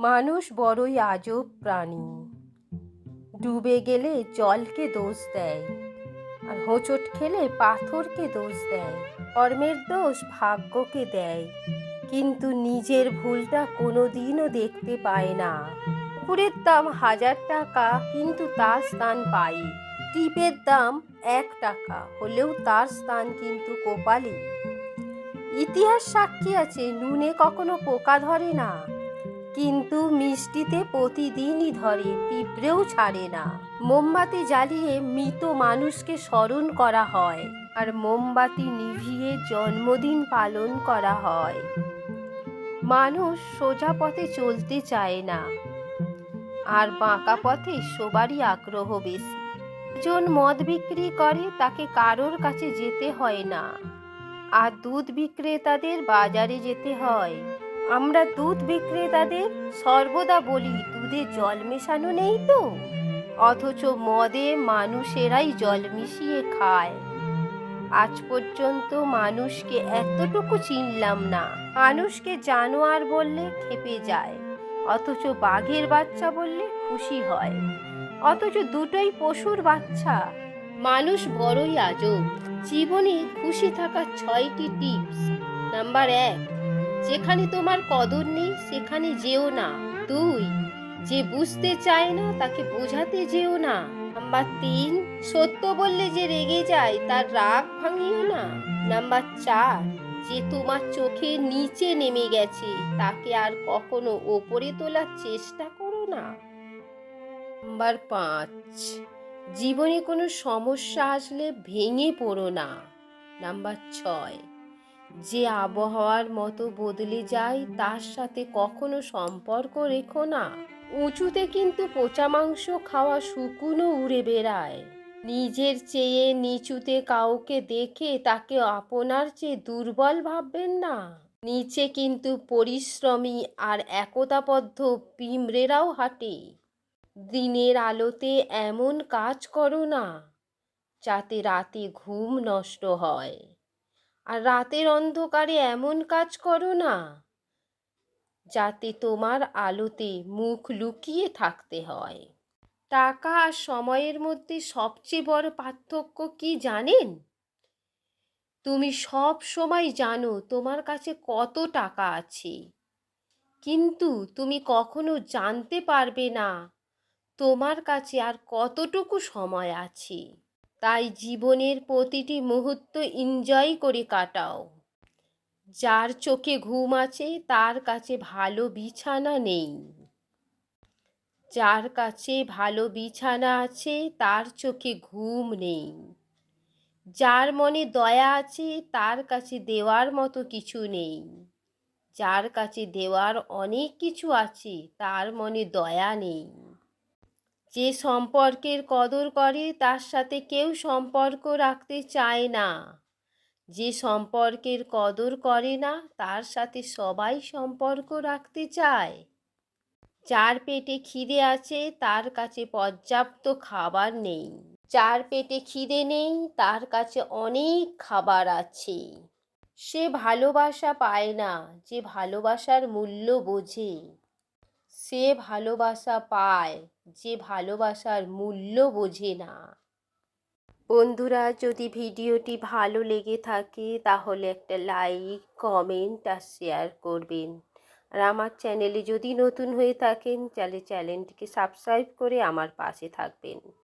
মানুষ বড়ই আজব প্রাণী। ডুবে গেলে জলকে দোষ দেয়, আর হোঁচট খেলে পাথরকে দোষ দেয়, কর্মের দোষ ভাগ্যকে দেয়। কিন্তু নিজের ভুলটা কোনো দিনও দেখতে পায় না। পুকুরের দাম হাজার টাকা, কিন্তু তার স্থান পাই। টিপের দাম এক টাকা, হলেও তার স্থান কিন্তু কোপালি। ইতিহাস সাক্ষী আছে, নুনে কখনো পোকা ধরে না। কিন্তু মিষ্টিতে প্রতিদিনই ধরে, পিঁপড়েও ছাড়ে না। মোমবাতি জ্বালিয়ে মৃত মানুষকে স্মরণ করা হয় আর মোমবাতি নিভিয়ে জন্মদিন পালন করা হয়। মানুষ সোজা পথে চলতে চায় না, আর বাঁকা পথে সবারই আগ্রহ বেশি। জন মদ বিক্রি করে, তাকে কারোর কাছে যেতে হয় না। আর দুধ বিক্রেতাদের বাজারে যেতে হয়। আমরা দুধ বিক্রেতাদের সর্বদা বলি, দুধে জল মেশানো নেই তো? অথচ মদে মানুষেরাই জল মিশিয়ে খায়। আজ পর্যন্ত মানুষকে এতটুকু চিনলাম না। মানুষকে জানোয়ার বললে খেপে যায়, অথচ বাঘের বাচ্চা বললে খুশি হয়। অথচ দুটোই পশুর বাচ্চা। মানুষ বড়ই আজব। জীবনে খুশি থাকার ছয়টি টিপস নাম্বার এক যেখানে তোমার কদর নেই, সেখানে যেও না। দুই, যে বুঝতে চায় না, তাকে বোঝাতে যেও না। নাম্বার তিন, সত্য বললে যে রেগে যায়, তার রাগ ভাঙিও না। নাম্বার চার, যে তোমার চোখে নিচে নেমে গেছে, তাকে আর কখনো ওপরে তোলার চেষ্টা করো না। নাম্বার পাঁচ, জীবনে কোনো সমস্যা আসলে ভেঙে পড়ো না। নাম্বার ছয় যে আবহাওয়ার মতো বদলে যায়, তার সাথে কখনো সম্পর্ক রেখো না। উঁচুতে কিন্তু পচা মাংস খাওয়া শুকুনও উড়ে বেড়ায়। নিজের চেয়ে নিচুতে কাউকে দেখে তাকে আপনার চেয়ে দুর্বল ভাববেন না। নিচে কিন্তু পরিশ্রমী আর একতাবদ্ধ পিমড়েরাও হাঁটে। দিনের আলোতে এমন কাজ করো না, যাতে রাতে ঘুম নষ্ট হয়। আর রাতের অন্ধকারে এমন কাজ করো না যাতে তোমার আলোতে মুখ লুকিয়ে থাকতে হয়। টাকা আর সময়ের মধ্যে সবচেয়ে বড় পার্থক্য কি জানেন? তুমি সব সময় জানো তোমার কাছে কত টাকা আছে। কিন্তু তুমি কখনো জানতে পারবে না তোমার কাছে আর কতটুকু সময় আছে। তাই জীবনের প্রতিটি মুহূর্ত এনজয় করে কাটাও। যার চোখে ঘুম আছে, তার কাছে ভালো বিছানা নেই। যার কাছে ভালো বিছানা আছে, তার চোখে ঘুম নেই। যার মনে দয়া আছে, তার কাছে দেওয়ার মতো কিছু নেই। যার কাছে দেওয়ার অনেক কিছু আছে, তার মনে দয়া নেই। যে সম্পর্কের কদর করে, তার সাথে কেউ সম্পর্ক রাখতে চায় না। যে সম্পর্কের কদর করে না, তার সাথে সবাই সম্পর্ক রাখতে চায়। যার পেটে খিদে আছে, তার কাছে পর্যাপ্ত খাবার নেই। যার পেটে খিদে নেই, তার কাছে অনেক খাবার আছে। সে ভালোবাসা পায় না, যে ভালোবাসার মূল্য বোঝে। সে ভালোবাসা পায় যে ভালোবাসার মূল্য বোঝে না। বন্ধুরা, যদি ভিডিওটি ভালো লেগে থাকে, তাহলে একটা লাইক, কমেন্ট আর শেয়ার করবেন। আর আমার চ্যানেলে যদি নতুন হয়ে থাকেন, তাহলে চ্যানেলটিকে সাবস্ক্রাইব করে আমার পাশে থাকবেন।